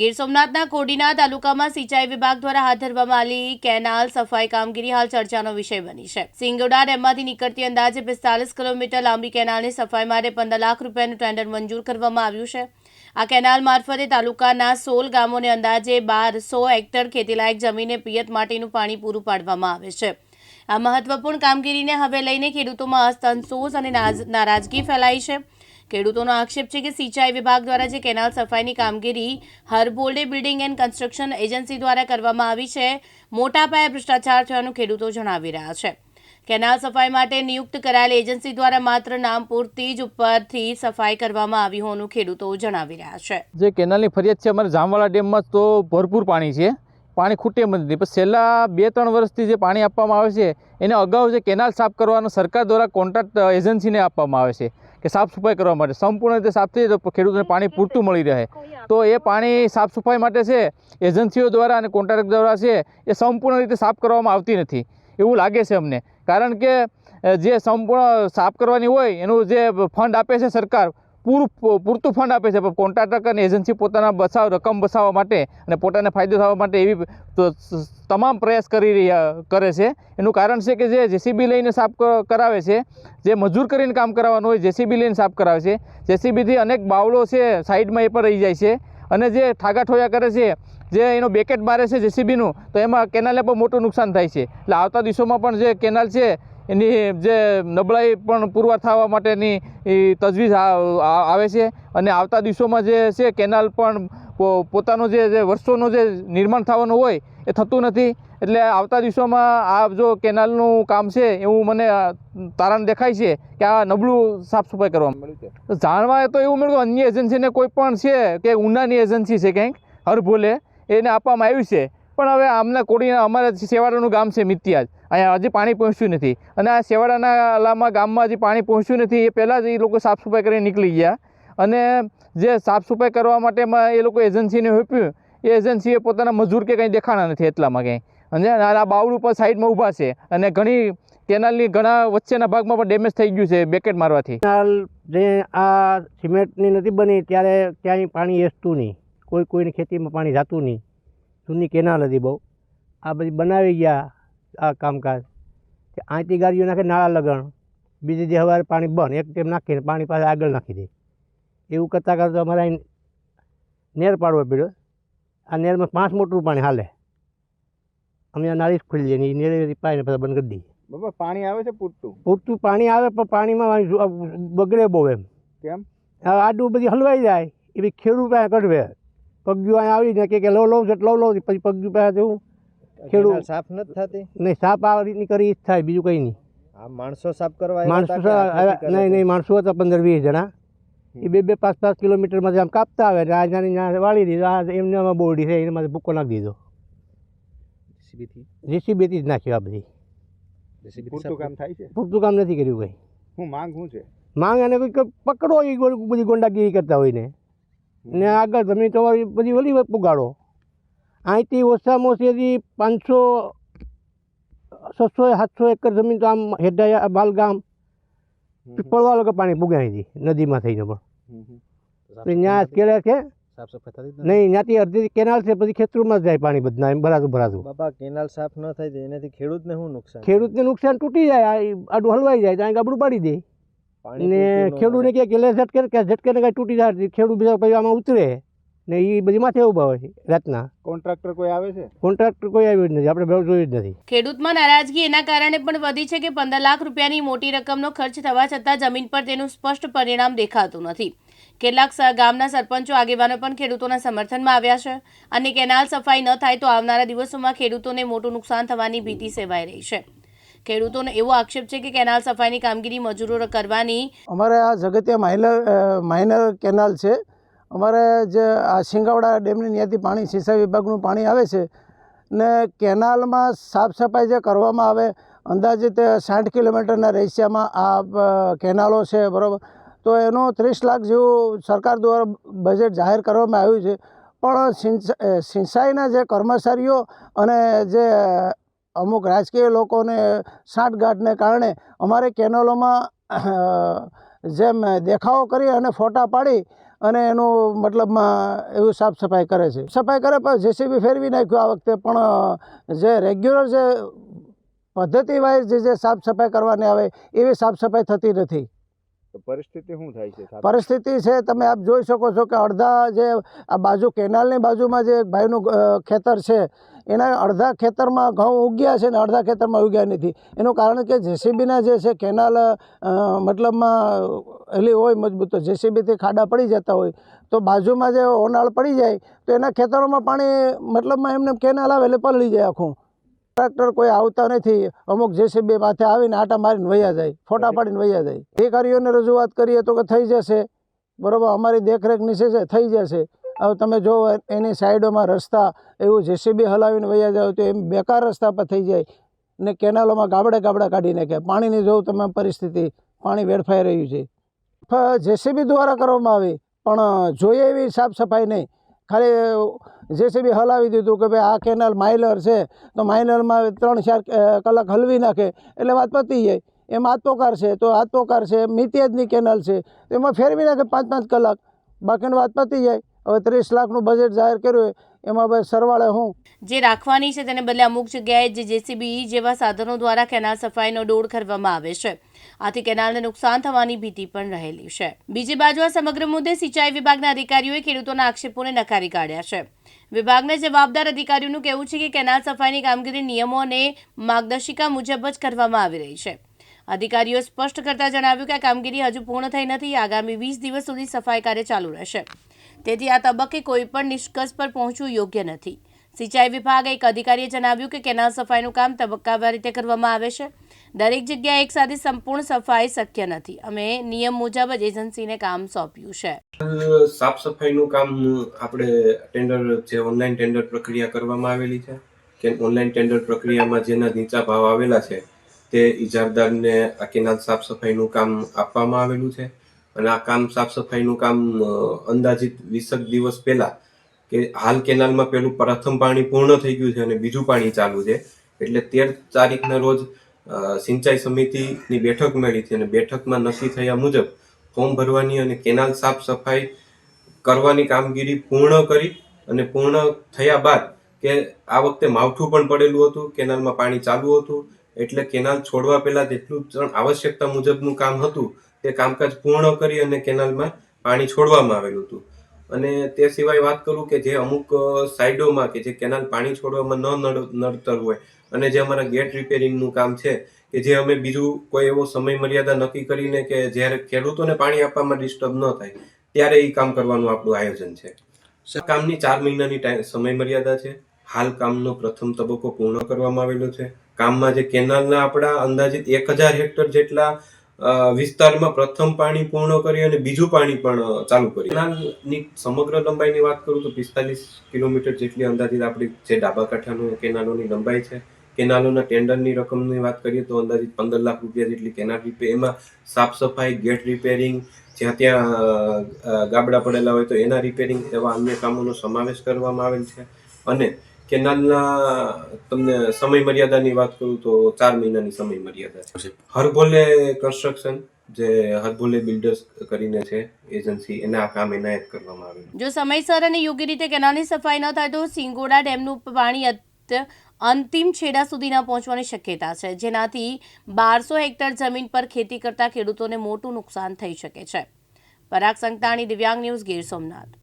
ગીર સોમનાથના કોડીના તાલુકામાં સિંચાઈ વિભાગ દ્વારા હાથ ધરવામાં આવેલી કેનાલ, સફાઈ કામગીરી હાલ ચર્ચાનો વિષય બની છે. સિંગોડા ડેમમાંથી નીકળતી અંદાજે પિસ્તાલીસ કિલોમીટર લાંબી કેનાલની સફાઈ માટે પંદર લાખ રૂપિયાનું ટેન્ડર મંજૂર કરવામાં આવ્યું છે. આ કેનાલ મારફતે તાલુકાના સોળ ગામોને અંદાજે બારસો હેક્ટર ખેતીલાયક જમીને પિયત માટેનું પાણી પૂરું પાડવામાં આવે છે. આ મહત્વપૂર્ણ કામગીરીને હવે લઈને ખેડૂતોમાં અસંતોષ અને નારાજગી ફેલાઈ છે. ખેડૂતોનો આક્ષેપ છે કે સિંચાઈ વિભાગ દ્વારા જે કેનાલ સફાઈની કામગીરી હરબોલ્ડે બિલ્ડિંગ એન્ડ કન્સ્ટ્રક્શન એજન્સી દ્વારા કરવામાં આવી છે, મોટા પાયે ભ્રષ્ટાચાર થયાનું ખેડૂતો જણાવી રહ્યા છે. કેનાલ સફાઈ માટે નિયુક્ત કરાયેલ એજન્સી દ્વારા માત્ર નામ પૂરતી જ ઉપરથી સફાઈ કરવામાં આવી હોવાનું ખેડૂતો જણાવી રહ્યા છે. જે કેનાલની ફરિયાદ છે, અમારે જામવાળા ડેમમાં તો ભરપૂર પાણી છે. પાણી ખૂટે એમ નથી. પણ છેલ્લા બે ત્રણ વર્ષથી જે પાણી આપવામાં આવે છે, એને અગાઉ જે કેનાલ સાફ કરવાનો સરકાર દ્વારા કોન્ટ્રાક્ટ એજન્સીને આપવામાં આવે છે. કે સાફ સફાઈ કરવા માટે. સંપૂર્ણ રીતે સાફ થઈ તો ખેડૂતોને પાણી પૂરતું મળી રહે. તો એ પાણી સાફ સફાઈ માટે છે, એજન્સીઓ દ્વારા અને કોન્ટ્રાક્ટ દ્વારા છે, એ સંપૂર્ણ રીતે સાફ કરવામાં આવતી નથી. એવું લાગે છે અમને. કારણ કે જે સંપૂર્ણ સાફ કરવાની હોય, એનું જે ફંડ આપે છે સરકાર પૂરું પૂરતું ફંડ આપે છે. પણ કોન્ટ્રાક્ટર અને એજન્સી પોતાના બચાવ રકમ બચાવવા માટે અને પોતાને ફાયદો થવા માટે એવી તમામ પ્રયાસ કરી રહ્યા, કરે છે. એનું કારણ છે કે જે જેસીબી લઈને સાફ કરાવે છે, જે મજૂર કરીને કામ કરાવવાનું હોય જેસીબી લઈને સાફ કરાવે છે. જેસીબીથી અનેક બાવળો છે સાઈડમાં એ પણ રહી જાય છે. અને જે ઠાગાઠોયા કરે છે, જે એનો બેકેટ મારે છે જેસીબીનું તો એમાં કેનાલને પણ મોટું નુકસાન થાય છે. એટલે આવતા દિવસોમાં પણ જે કેનાલ છે એની જે નબળાઈ પણ પુરવાર થવા માટેની તજવીજ આવે છે. અને આવતા દિવસોમાં જે છે, કેનાલ પણ પોતાનું જે વર્ષોનું જે નિર્માણ થવાનું હોય, એ થતું નથી. એટલે આવતા દિવસોમાં આ જો કેનાલનું કામ છે, એવું મને તારણ દેખાય છે કે આ નબળું સાફ સફાઈ કરવામાં મળ્યું છે. જાણવા તો એવું મળ્યું અન્ય એજન્સીને કોઈ પણ છે કે ઉનાની એજન્સી છે કંઈક, હર ભોલે, એને આપવામાં આવ્યું છે. પણ હવે આમના કોડીના અમારે સેવાડાનું ગામ છે મિત્યાજ, અહીંયા હજી પાણી પહોંચ્યું નથી. અને આ સેવાડાના અલામાં ગામમાં હજી પાણી પહોંચ્યું નથી, એ પહેલાં જ એ લોકો સાફ સફાઈ કરીને નીકળી ગયા. અને જે સાફ સફાઈ કરવા માટે એ લોકો એજન્સીને હોપ્યું એ એજન્સીએ પોતાના મજૂર કે કંઈ દેખાણા નથી એટલામાં કંઈ. અને આ બાવડું ઉપર સાઈડમાં ઊભા છે. અને ઘણી કેનાલની ઘણા વચ્ચેના ભાગમાં પણ ડેમેજ થઈ ગયું છે બેકેટ મારવાથી. કેનાલ જે આ સિમેન્ટની નથી બની, ત્યારે ક્યાંય પાણી એસતું નહીં. કોઈ કોઈની ખેતીમાં પાણી જતું નહીં. જૂની કેનાલ હતી બહુ. આ બધી બનાવી ગયા આ કામકાજ. કે આંટી ગાડીઓ નાખે નાળા લગણ. બીજી જે હવારે પાણી બંધ એક ટેમ નાખીને પાણી પાસે આગળ નાખી દે. એવું કરતાં કરતાં અમારે અહીં નેર પાડવો પડ્યો. આ નેરમાં પાંચ મોટરું પાણી હાલે. અમે આ નાળી જ ખુલી જાય એ નેર પાણીને પછી બંધ કરી દઈએ. બાબા પાણી આવે છે પૂરતું? પૂરતું પાણી આવે પણ પાણીમાં બગડે બહુ એમ. કેમ? આ આડું બધી હલવાઈ જાય એ બી ખેડૂત કઢવે. પગજું અહીંયા આવીને કે કે લો લઉં છે લો લઉં પછી પગજું પાસે જવું ખેડૂત- સાફ નથી થતી? નહીં સાફ આ રીતની કરી થાય બીજું કંઈ નહીં. આ માણસો સાફ કરવા માણસો નહીં નહીં માણસો હતા પંદર વીસ જણા. એ બે બે પાંચ પાંચ કિલોમીટરમાંથી આમ કાપતા આવે ને આ જાણી ત્યાં વાળી દીધો આ એમને આમાં બોરડી છે એનામાંથી ભૂકો નાખી દીધો. જીસીબીથી થી? જ નાખ્યો આ બધી. પૂરતું કામ થાય છે? પૂરતું કામ નથી કર્યું કંઈ. હું માંગ શું છે? માંગ અને કોઈ પકડો એ ગો- બધી ગોંડાગીરી કરતા હોય ને. ને આગળ તમે તમારી બધી વળી પુગાડો. અહીંથી ઓછામાં ઓછી હજી પાંચસો છસો સાતસો એકર જમીન તો આમ હેડાયા બાલગામ પીપળવા લોકો પાણી પૂગે અહીંથી નદીમાં થઈને પણ. ત્યાં કેળે છે? નહીં ત્યાંથી અડધી કેનાલ છે પછી ખેતરોમાં જાય પાણી બધા એમ ભરાતું ભરાતું બાપા કેનાલ સાફ ન થાય એનાથી ખેડૂતને શું નુકસાન? ખેડૂતને નુકસાન તૂટી જાય આડું હલવાઈ જાય ત્યાં ગાબડું પાડી દે. ને પૂરતું ન ખેડૂતને કે લે ઝટકે કે ઝટકે ને કાંઈ તૂટી જાય ખેડૂત બીજા પછી આમાં ઉતરે ને એ બધી માથે ઊભા હોય છે રાતના. કોન્ટ્રાક્ટર કોઈ આવે છે? કોન્ટ્રાક્ટર કોઈ આવ્યું જ નથી આપણે ભાવ જોયું જ નથી. ખેડૂતમાં નારાજગી એના કારણે પણ વધી છે કે પંદર લાખ રૂપિયાની મોટી રકમનો ખર્ચ થવા છતાં જમીન પર તેનું સ્પષ્ટ પરિણામ દેખાતું નથી. કેટલાક ગામના સરપંચો આગેવાનો પણ ખેડૂતોના સમર્થનમાં આવ્યા છે. અને કેનાલ સફાઈ ન થાય તો આવનારા દિવસોમાં ખેડૂતોને મોટું નુકસાન થવાની ભીતિ સેવાઈ રહી છે. ખેડૂતોનો એવો આક્ષેપ છે કે કેનાલ સફાઈની કામગીરી મજૂરો કરવાની અમારે આ જગતિયા માઇનર માઇનર કેનાલ છે. અમારે જે આ શિંગાવડા ડેમની ત્યાંથી પાણી, સિંચાઈ વિભાગનું પાણી આવે છે ને કેનાલમાં સાફ સફાઈ જે કરવામાં આવે અંદાજિત સાઠ કિલોમીટરના રેશિયામાં આ કેનાલો છે, બરાબર? તો એનો ત્રીસ લાખ જેવું સરકાર દ્વારા બજેટ જાહેર કરવામાં આવ્યું છે. પણ સિંચાઈના જે કર્મચારીઓ અને જે અમુક રાજકીય લોકોને સાંઠગાંઠને કારણે અમારે કેનલોમાં જેમ દેખાવો કરી અને ફોટા પાડી અને એનું મતલબમાં એવું સાફ સફાઈ કરે છે. સફાઈ કરે પણ જેસીબી ફેરવી નાખ્યું આ વખતે પણ જે રેગ્યુલર જે પદ્ધતિ વાઇઝ જે જે સાફ સફાઈ કરવાની આવે એવી સાફ સફાઈ થતી નથી. પરિસ્થિતિ શું થાય છે પરિસ્થિતિ છે તમે આપ જોઈ શકો છો કે અડધા જે આ બાજુ કેનાલની બાજુમાં જે એક ભાઈનું ખેતર છે એના અડધા ખેતરમાં ઘઉં ઉગ્યા છે ને અડધા ખેતરમાં ઉગ્યા નથી. એનું કારણ કે જેસીબીના જે છે કેનાલ મતલબમાં એલી હોય મજબૂત, તો જેસીબીથી ખાડા પડી જતા હોય, તો બાજુમાં જે ઓનાળ પડી જાય, તો એના ખેતરોમાં પાણી મતલબમાં એમને કેનાલ આવે એટલે પલળી જાય આખું. ટ્રેક્ટર કોઈ આવતા નથી, અમુક જેસીબી માથે આવીને આટા મારીને વયા જાય, ફોટા પાડીને વયા જાય. અધિકારીઓને રજૂઆત કરીએ તો કે થઈ જશે. બરાબર, અમારી દેખરેખ નીચે છે, થઈ જશે. હવે તમે જો એની સાઈડોમાં રસ્તા એવું જેસીબી હલાવીને વૈયા જાવ તો એમ બેકાર રસ્તા પર થઈ જાય ને કેનાલોમાં ગાબડે ગાબડા કાઢી નાખ્યા પાણીની જોવું તમે પરિસ્થિતિ, પાણી વેડફાઈ રહ્યું છે. જેસીબી દ્વારા કરવામાં આવી, પણ જોઈએ એવી સાફ સફાઈ નહીં. ખાલી જેસીબી હલાવી દીધું કે ભાઈ આ કેનાલ માઇલર છે, તો માઇલરમાં ત્રણ ચાર કલાક હલવી નાખે, એટલે વાત પતી જાય. એમ આત્મોકાર છે, તો આત્મોકાર છે મિતિયાજની કેનાલ છે એમાં ફેરવી નાખે પાંચ પાંચ કલાક. બાકીની વાત પતી જાય. હવે ત્રીસ લાખનું બજેટ જાહેર કર્યું એમાં ભાઈ સરવાળે હું? જે રાખવાની છે તેને બદલે અમુક જગ્યાએ જે જેસીબી જેવા સાધનો દ્વારા કેનાલ સફાઈનો દોડ કરવામાં આવે છે. આથી કેનાલને નુકસાન થવાની ભીતિ પણ રહેલી છે. બીજી બાજુ આ સમગ્ર મુદ્દે સિંચાઈ વિભાગના અધિકારીઓએ ખેડૂતોના આક્ષેપોને નકારી કાઢ્યા છે. વિભાગના જવાબદાર અધિકારીઓનું કહેવું છે કે કેનાલ સફાઈની કામગીરી નિયમો અને માર્ગદર્શિકા મુજબ જ કરવામાં આવી રહી છે. અધિકારીઓ સ્પષ્ટ કરતા જણાવ્યું કે આ કામગીરી હજુ પૂર્ણ થઈ નથી, આગામી વીસ દિવસ સુધી સફાઈ કાર્ય ચાલુ રહેશે. તેથી આ તબક્કે કોઈપણ નિષ્કર્ષ પર પહોંચવું યોગ્ય નથી. સિંચાઈ વિભાગ એક અધિકારીએ જણાવ્યું કે કેનાલ સફાઈનું કામ તબક્કાવાર રીતે કરવામાં આવે છે. દરેક જગ્યાએ એક સાથે સંપૂર્ણ સફાઈ શક્ય નથી. અમે નિયમ મુજબ જ એજન્સીને કામ સોંપ્યું છે. સાફ સફાઈનું કામ આપણે ટેન્ડર જે ઓનલાઈન ટેન્ડર પ્રક્રિયા કરવામાં આવેલી છે, કે ઓનલાઈન ટેન્ડર પ્રક્રિયામાં જેના નીચા ભાવ આવેલા છે, તે ઇજારદારને આ કેનાલ સાફ સફાઈનું કામ આપવામાં આવેલું છે. અને આ કામ સાફ સફાઈનું કામ અંદાજિત વીસક દિવસ પહેલા કે હાલ કેનાલમાં પેલું પ્રથમ પાણી પૂર્ણ થઈ ગયું છે અને બીજું પાણી ચાલુ છે. એટલે તેર તારીખના રોજ સિંચાઈ સમિતિની બેઠક મળી હતી અને બેઠકમાં નક્કી થયા મુજબ ફોર્મ ભરવાની અને કેનાલ સાફ સફાઈ કરવાની કામગીરી પૂર્ણ કરી અને પૂર્ણ થયા બાદ કે આ વખતે માવઠું પણ પડેલું હતું, કેનાલમાં પાણી ચાલુ હતું, એટલે કેનાલ છોડવા પહેલા જેટલું આવશ્યકતા મુજબનું કામ હતું તે કામકાજ પૂર્ણ કરી અને કેનાલમાં પાણી છોડવામાં આવેલું હતું. અને તે સિવાય વાત કરું કે જે અમુક સાઈડોમાં કે જે કેનાલ પાણી છોડવામાં ન નડ- નડતર હોય અને જે અમારા ગેટ રિપેરિંગનું કામ છે કે જે અમે બીજું કોઈ એવો સમય મર્યાદા નક્કી કરીને કે જ્યારે ખેડૂતોને પાણી આપવામાં ડિસ્ટર્બ ન થાય ત્યારે એ કામ કરવાનું આપણું આયોજન છે. કામની ચાર મહિનાની ટાઈમ સમય મર્યાદા છે. હાલ કામનો પ્રથમ તબક્કો પૂર્ણ કરવામાં આવેલો છે. કામમાં જે કેનાલના આપણા અંદાજિત એક હજાર હેક્ટર જેટલા વિસ્તારમાં પ્રથમ પાણી પૂર્ણ કરી અને બીજું પાણી પણ ચાલુ કરી કેનાલની સમગ્ર લંબાઈની વાત કરું તો પિસ્તાલીસ કિલોમીટર જેટલી અંદાજિત આપણી જે ડાબા કાંઠાનું કેનાલોની લંબાઈ છે, કેનાલોના ટેન્ડરની રકમની વાત કરીએ તો અંદાજિત પંદર લાખ રૂપિયા જેટલી કેનાલ રિપેર એમાં સાફ સફાઈ, ગેટ રિપેરિંગ જ્યાં ત્યાં ગાબડા પડેલા હોય તો એના રિપેરિંગ એવા અન્ય કામોનો સમાવેશ કરવામાં આવેલ છે. અને કેનાલના તમને સમય મર્યાદાની વાત કરું તો ચાર મહિનાની સમય મર્યાદા છે હરભોલે કન્સ્ટ્રક્શન જે હરભોલે બિલ્ડર્સ કરીને છે એજન્સી એને આ કામ એનાયત કરવામાં આવ્યું જો સમયસર અને યોગ્ય રીતે કેનાલની સફાઈ ન થાય તો સિંગોડા ડેમનું પાણી અત- અંતિમ છેડા સુધી ન પહોંચવાની શક્યતા છે જેનાથી બારસો હેક્ટર જમીન પર ખેતી કરતા ખેડૂતોને મોટું નુકસાન થઈ શકે છે. પરાગ સંતાણી દિવ્યાંગ ન્યૂઝ ગીર સોમનાથ.